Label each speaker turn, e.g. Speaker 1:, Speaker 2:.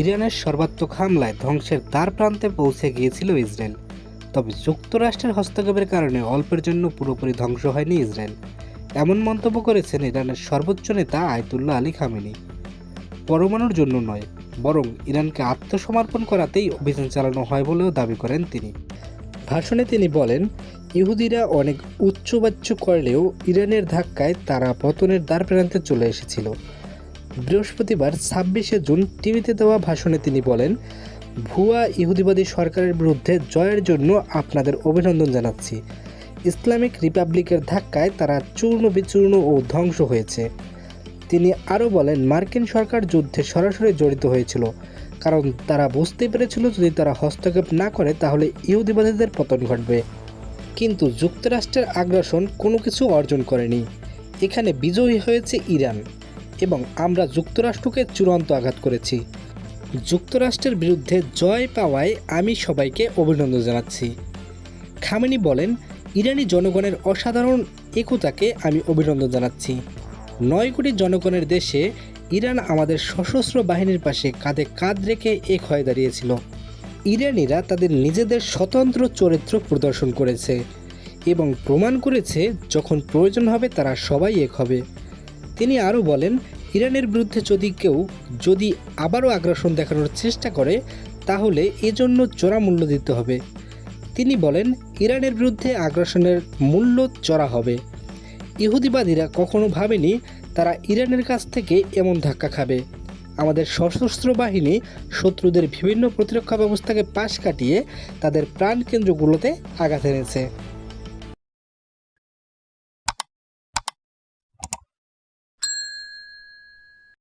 Speaker 1: ইরানের সর্বাত্মক হামলায় ধ্বংসের দ্বার প্রান্তে পৌঁছে গিয়েছিল ইসরায়েল। তবে যুক্তরাষ্ট্রের হস্তক্ষেপের কারণে অল্পের জন্য পুরোপুরি ধ্বংস হয়নি ইসরায়েল। এমন মন্তব্য করেছেন ইরানের সর্বোচ্চ নেতা আয়তুল্লাহ আলী খামেনি। পরমাণুর জন্য নয়, বরং ইরানকে আত্মসমর্পণ করাতেই অভিযান চালানো হয় বলেও দাবি করেন তিনি। ভাষণে তিনি বলেন, ইহুদিরা অনেক উচ্চবাচ্য করলেও ইরানের ধাক্কায় তারা পতনের দ্বার প্রান্তে চলে এসেছিল। বৃহস্পতিবার ছাব্বিশে জুন টিভিতে দেওয়া ভাষণে তিনি বলেন, ভুয়া ইহুদিবাদী সরকারের বিরুদ্ধে জয়ের জন্য আপনাদের অভিনন্দন জানাচ্ছি। ইসলামিক রিপাবলিকের ধাক্কায় তারা চূর্ণ বিচূর্ণ ও ধ্বংস হয়েছে। তিনি আরও বলেন, মার্কিন সরকার যুদ্ধে সরাসরি জড়িত হয়েছিল, কারণ তারা বুঝতে পেরেছিল যদি তারা হস্তক্ষেপ না করে তাহলে ইহুদিবাদীদের পতন ঘটবে। কিন্তু যুক্তরাষ্ট্রের আগ্রাসন কোনো কিছু অর্জন করেনি। এখানে বিজয়ী হয়েছে ইরান। এবং আমরা যুক্তরাষ্ট্রকে চূড়ান্ত আঘাত করেছি। যুক্তরাষ্ট্রের বিরুদ্ধে জয় পাওয়ায় আমি সবাইকে অভিনন্দন জানাচ্ছি। খামেনি বলেন, ইরানি জনগণের অসাধারণ একতাকে আমি অভিনন্দন জানাচ্ছি। নয় কোটি জনগণের দেশে ইরান আমাদের সশস্ত্র বাহিনীর পাশে কাঁধে কাঁধ রেখে এক হয়ে দাঁড়িয়েছিল। ইরানিরা তাদের নিজেদের স্বতন্ত্র চরিত্র প্রদর্শন করেছে এবং প্রমাণ করেছে যখন প্রয়োজন হবে তারা সবাই এক হবে। তিনি আরও বলেন, ইরানের বিরুদ্ধে যদি কেউ যদি আবারও আগ্রাসন দেখানোর চেষ্টা করে, তাহলে এজন্য চড়া মূল্য দিতে হবে। তিনি বলেন, ইরানের বিরুদ্ধে আগ্রাসনের মূল্য চড়া হবে। ইহুদিবাদীরা কখনো ভাবেনি তারা ইরানের কাছ থেকে এমন ধাক্কা খাবে। আমাদের সশস্ত্র বাহিনী শত্রুদের বিভিন্ন প্রতিরক্ষা ব্যবস্থাকে পাশ কাটিয়ে তাদের প্রাণকেন্দ্রগুলোতে আঘাত এনেছে।